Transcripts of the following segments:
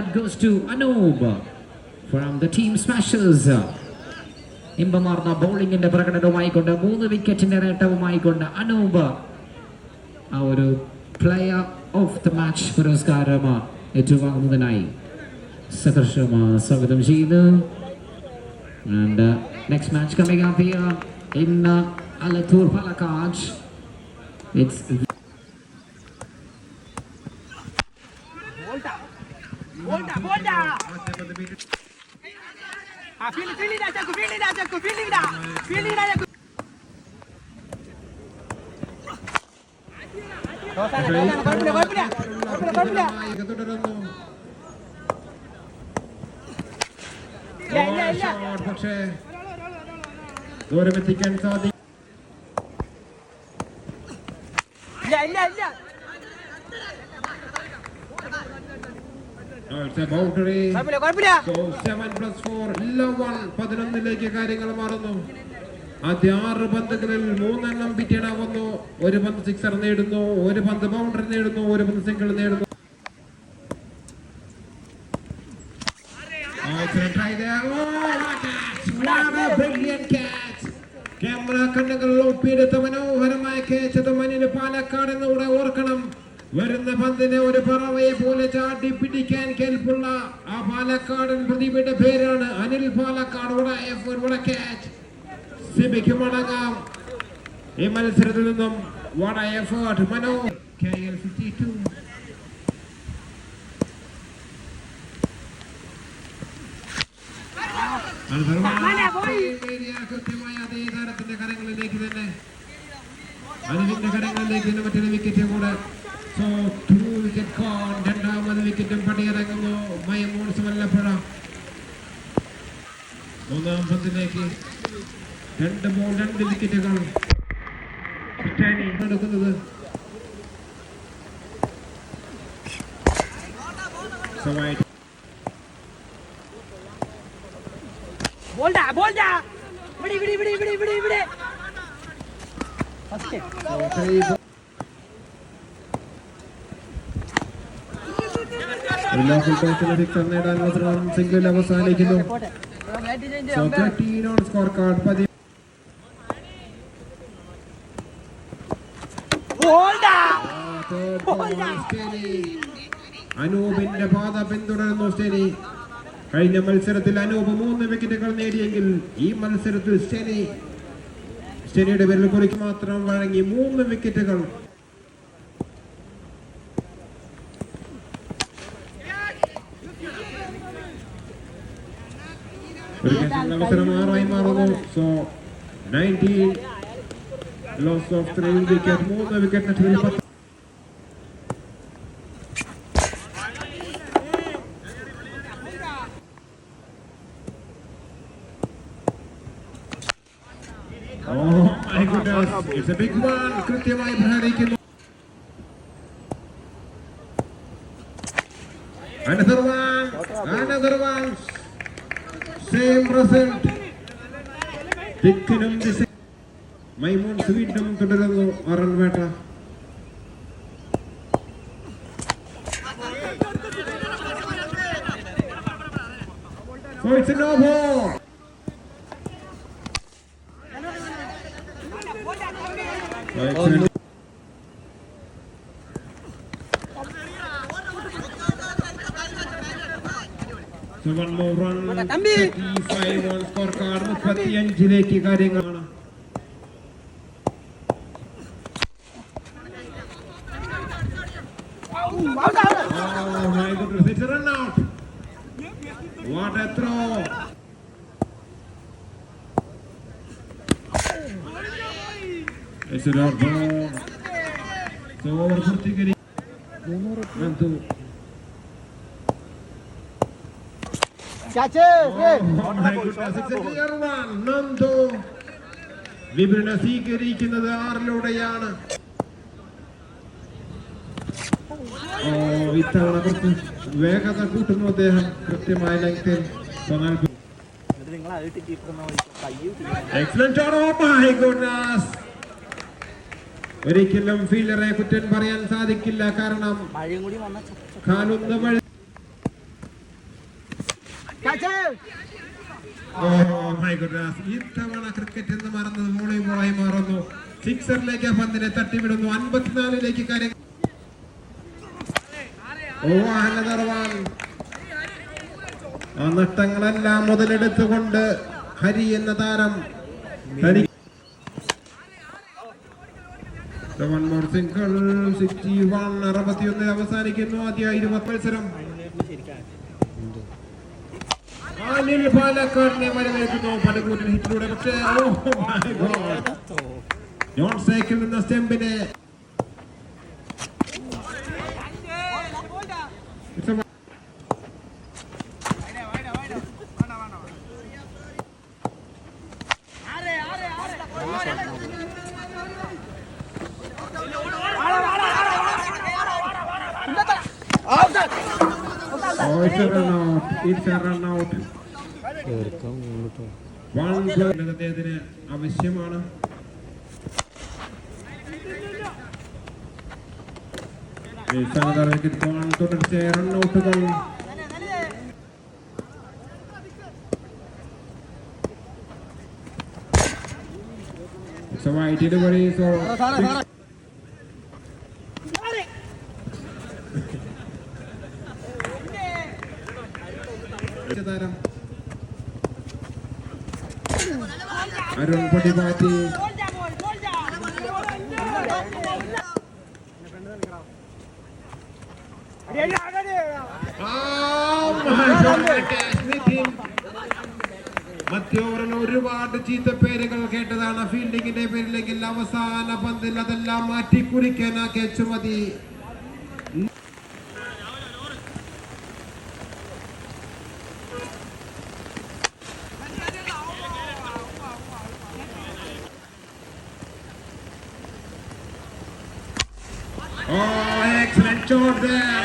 that goes to Anub from the team Smashers. ഇമ്പമാർന്ന ബൗളിംഗിന്റെ പ്രകടനവുമായിക്കൊണ്ട് മൂന്ന് വിക്കറ്റിന്റെ നേട്ടവുമായിക്കൊണ്ട് അനൂപ് ആ ഒരു പ്ലെയർ ഓഫ് ദ മാച്ച് പുരസ്കാരം ഏറ്റുവാങ്ങുന്നതിനായി സഹർഷം സ്വാഗതം ചെയ്യുന്നു and next match coming up here in Alathur Palakkad it's Dah. Fili dah, Jaku. Dosa, dosa, കുഴപ്പമില്ല, കുഴപ്പമില്ല. കുഴപ്പമില്ല, കുഴപ്പമില്ല. ഇല്ല, ഇല്ല, ഇല്ല. പക്ഷേ ദൂരമെത്തിക്കാൻ സാധിക്കും ഇല്ല, ഇല്ല, ഇല്ല. ബൗണ്ടറി കുഴപ്പമില്ല, കുഴപ്പമില്ല. സെവൻ പ്ലസ് ഫോർ ഇലവൺ പതിനൊന്നിലേക്ക് കാര്യങ്ങൾ മാറുന്നു. ആദ്യ ആറ് പന്തുകളിൽ മൂന്നെണ്ണം പിറ്റീടാവുന്നു ഒരു പന്ത് സിക്സർ നേടുന്നു ഒരു പന്ത് ബൗണ്ടറി നേടുന്നു ഒരു പന്ത് സിംഗിൾ നേടുന്നു. there. Oh! ക്യാമറ കണ്ണുകൾ ഒപ്പിയെടുത്ത മനോഹരമായ കേച്ചത് മനിന് പാലക്കാട് ഓർക്കണം വരുന്ന പന്തിനെ ഒരു പറവയെ പോലെ ചാടി പിടിക്കാൻ കേൾപ്പുള്ള ആ പാലക്കാടൻ പ്രതിഭയുടെ പേരാണ് അനിൽ പാലക്കാട്. ക്യാച്ച് സിബിക്ക് മടങ്ങാം. ഈ മത്സരത്തിൽ നിന്നും വട എഫേർട്ട് മനോ കെ എൽ ഫിഫ്റ്റി ടു കൃത്യമായ അതേ താരത്തിന്റെ കരങ്ങളിലേക്ക് തന്നെ. അനുവിന്റെ കരങ്ങളിലേക്ക് മറ്റൊരു വിക്കറ്റ് കൂടെ. സോ ടു വിക്കറ്റ് കോൺ രണ്ടാമത് വിക്കറ്റും പടിയിറങ്ങുന്നു. മയമൂൺസ് വല്ലപ്പുഴ മൂന്നാം പന്തിലേക്ക് രണ്ട് ബോൾ രണ്ട് വിക്കറ്റുകൾ എടുക്കുന്നത്. So എല്ലാ ഫുൾ ടോസിലെ സിക്സർ നേടാനുള്ള ശ്രമം സിംഗിൾ അവസാനിക്കുന്നു സ്കോർ ഇവിടെ bat change So ചെയ്യാം. 13 on scorecard. പതി-. അനൂപിന്റെ പാത പിന്തുടരുന്നു സ്റ്റെനി കഴിഞ്ഞ മത്സരത്തിൽ അനൂപ് മൂന്ന് വിക്കറ്റുകൾ നേടിയെങ്കിൽ ഈ മത്സരത്തിൽ സ്റ്റെനി സ്റ്റെനിയുടെ പേരിൽ കുറിക്ക് മാത്രം വഴങ്ങി മൂന്ന് വിക്കറ്റുകൾ ഒരു catching അവസരം ആറായി മാറുന്നു so nineteen loss of three wicket മൂന്ന് വിക്കറ്റ് നഷ്ടത്തിൽ പത്ത് Oh my goodness, it's a big one. കൃത്യമായി പ്രഹരിക്കുന്നു Another one, another one. Same result. ദിക്കിനും ദിശ മൈമൂൺസ് വീണ്ടും തുടരുന്നു അറൺ വേട്ട So it's a no ball. So my goodness, it's a run out. What a throw. It's a dot ball. So over പൂർത്തീകരി Nandu. വിപണ സ്വീകരിക്കുന്നത് ആറിലൂടെയാണ് ഇത്തവണ കുറച്ച് വേഗത കൂട്ടുന്നു അദ്ദേഹം കൃത്യമായ ലെങ്തിൽ എക്സലന്റ് ഓ മൈ ഗുഡ്നസ് ഒരിക്കലും ഫീൽഡറെ കുറ്റം പറയാൻ സാധിക്കില്ല കാരണം കാലൊന്ന് ഓ മൈ ഇത്തവണ ക്രിക്കറ്റ് എന്ന് മറന്നത് വോളിബോളായി മാറുന്നു. സിക്സറിലേക്ക് പന്തിനെ തട്ടിവിടുന്നു. അൻപത്തിനാലിലേക്ക് കാര്യങ്ങൾ ഓ നഷ്ടങ്ങളെല്ലാം മുതലെടുത്തുകൊണ്ട് ഹരി എന്ന താരം അറുപത്തിയൊന്നിൽ അവസാനിക്കുന്നു ആദ്യ ഇരുപത് മത്സരം. അനിൽ പാലക്കാടിനെ വരവേൽക്കുന്നു പടുകൂറ്റൻ ഹിറ്റിലൂടെ പക്ഷേ ഓ മൈ ഗോഡ് ജോൺ സൈക്കിൾ നിന്ന സ്റ്റെമ്പിനെ It's a- Oh, it's a run out. It's a run out. അദ്ദേഹത്തിന് ആവശ്യമാണ്. തുടർച്ചയായ റണ്ണൗട്ടുകൾ It's a wide delivery, so താരം അരുൺ മാറ്റി മധ്യ ഓവറിൽ ഒരുപാട് ചീത്ത പേരുകൾ കേട്ടതാണ്. ഫീൽഡിങ്ങിന്റെ പേരിലെങ്കിൽ അവസാന പന്തിൽ അതെല്ലാം മാറ്റി കുറിക്കാൻ ആ കേച്ചു മതി Oh, excellent shot there.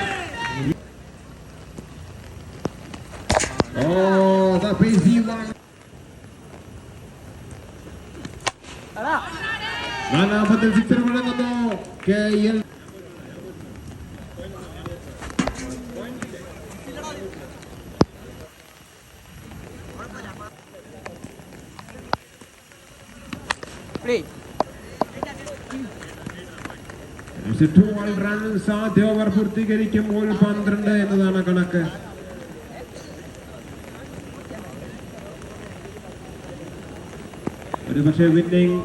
Oh, the busy one. നാലാമത്തെ സിക്സർ മുഴങ്ങുന്നു കെ എൽ ട്വൽവ് റൺസ് ആദ്യ ഓവർ പൂർത്തീകരിക്കുമ്പോൾ പന്ത്രണ്ട് എന്നതാണ് കണക്ക്. ഒരു പക്ഷേ വിന്നിംഗ്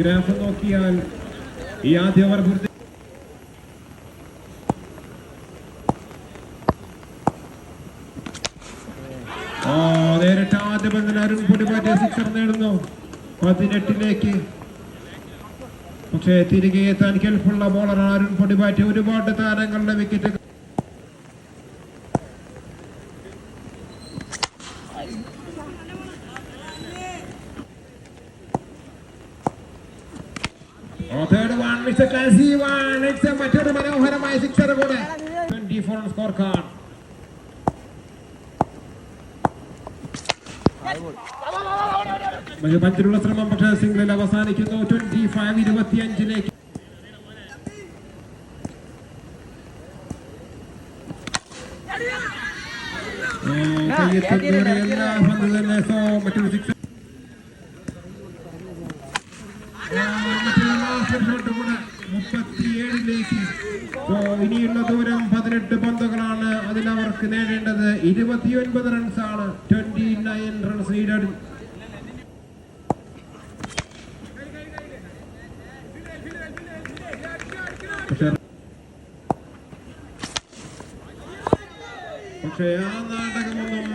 ഗ്രാഫ് നോക്കിയാൽ ഈ ആദ്യ ഓവർ പൂർത്തി നേരിട്ട് ആദ്യ പന്തിൽ അരുൺ പൊടിപാറ്റിയ സിക്സർ നേടുന്നു. പതിനെട്ടിലേക്ക്. പക്ഷേ തിരികെ എത്താൻ കെൽപ്പുള്ള ബോളർ അരുൺ പൊടിപാറ്റി ഒരുപാട് താരങ്ങളുടെ വിക്കറ്റ് സിക്സർ കൂടെ. സ്കോർ കാർഡ് മഞ്ചിലുള്ള ശ്രമം പക്ഷേ സിംഗിളിൽ അവസാനിക്കുന്നു. ട്വന്റി ഫൈവ് ഇരുപത്തി അഞ്ചിലേക്ക് എല്ലാ പന്ത് തന്നെ. സോ മറ്റൊരു ഇനിയുള്ള ദൂരം പതിനെട്ട് പന്തുകളാണ് അതിലവർക്ക് നേടേണ്ടത്. ഇരുപത്തിയൊൻപത് റൺസ് ആണ്. ട്വന്റി നയൻ റൺസ് നീഡഡ് പക്ഷേ പക്ഷേ ആ നാടകമൊന്നും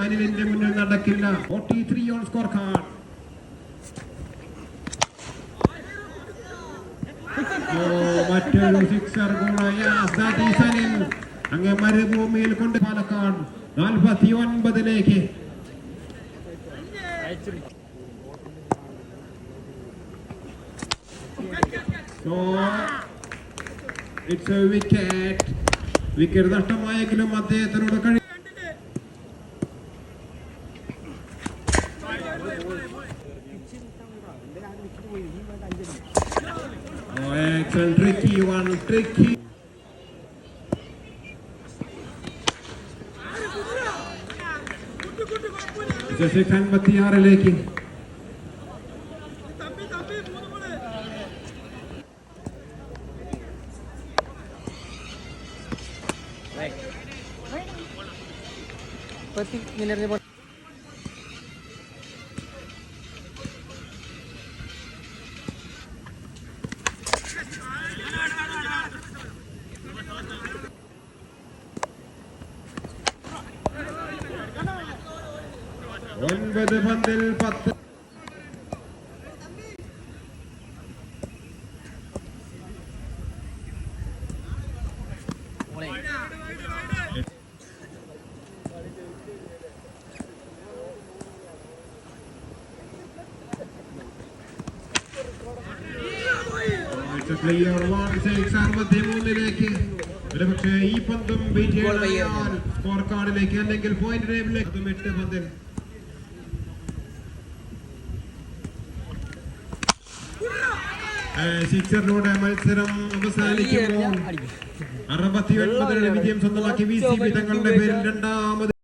അനിലിന്റെ മുന്നിൽ നടക്കില്ല. Forty three on score card മറ്റൊരു സിക്സർ അനിൽ. അങ്ങ് മരുഭൂമിയിൽ കൊണ്ട് പാലക്കാട് നാൽപ്പത്തി ഒൻപതിലേക്ക് ഇറ്റ്സ് എ വിക്കറ്റ്. വിക്കറ്റ് നഷ്ടമായെങ്കിലും അദ്ദേഹത്തിനോട് കഴി tricky one, അൻപത്തിയാറിലേക്ക് പത്തി ഇങ്ങനെ പോ ഒൻപത് പന്തിൽ പത്ത്. വൺ സിക്സ് ഒരുപക്ഷെ ഈ പന്തും സ്കോർ കാർഡിലേക്ക് അല്ലെങ്കിൽ പോയിന്റ് ടേബിളിലേക്ക് അതും എട്ട് പന്തിൽ. സിക്സറിലൂടെ മത്സരം അവസാനിക്കുമ്പോൾ അറുപത്തി ഒൻപതിന് വിജയം സ്വന്തമാക്കി വി സി ബി തങ്ങളുടെ പേരിൽ രണ്ടാമത്